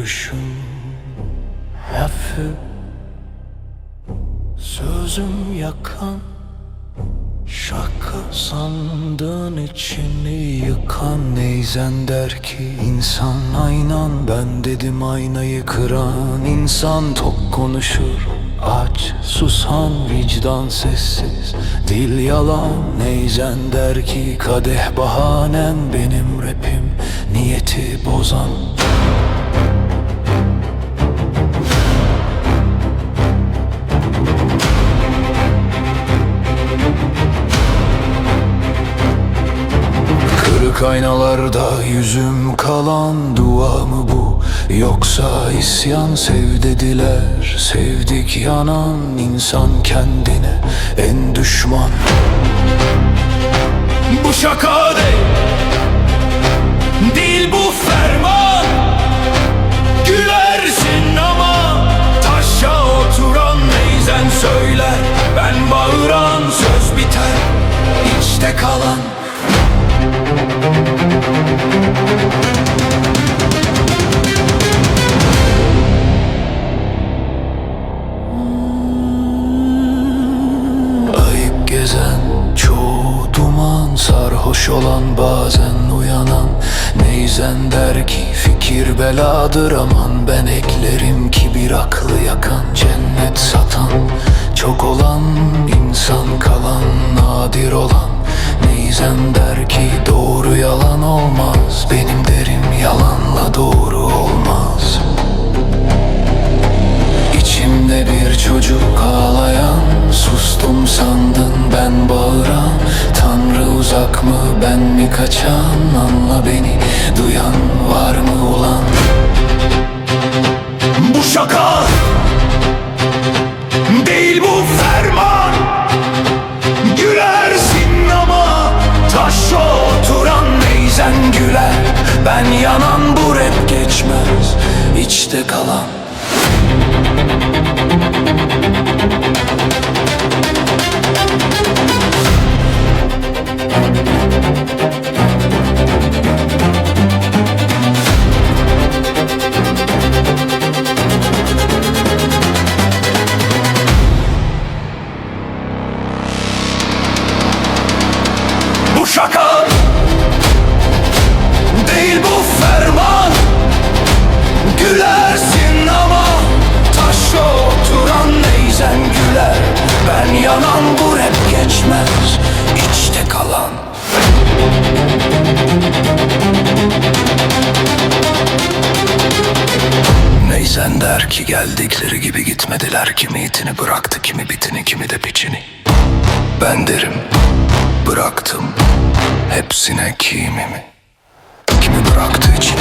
Gülüşüm hafif Sözüm yakan Şaka sandığın içini yıkan. Neyzen der ki insan aynan Ben dedim aynayı kıran insan. Tok konuşur Aç susan vicdan sessiz Dil yalan. Neyzen der ki kadeh bahanen Benim rapim niyeti bozan aynalarda yüzüm kalan dua mı bu? Yoksa isyan sev dediler Sevdik yanan insan kendine. En düşman. Bu şaka değil Sarhoş olan bazen uyanan Neyzen der ki fikir beladır aman. Ben eklerim ki bir aklı yakan Cennet satan çok olan insan kalan nadir olan. Neyzen der ki doğru yalan olmaz Benim derim yalanla doğru uzak mı ben mi kaçan? Anla beni duyan var mı ulan? Bu şaka Değil bu ferman. Gülersin ama Taşa oturan neyzen güler. Ben yanan bu rap geçmez içte kalan bu rap geçmez içte kalan. Neyzen der ki geldikleri gibi gitmediler Kimi itini bıraktı kimi bitini kimi de piçini Ben derim bıraktım hepsine kimimi. Kimi bıraktı içini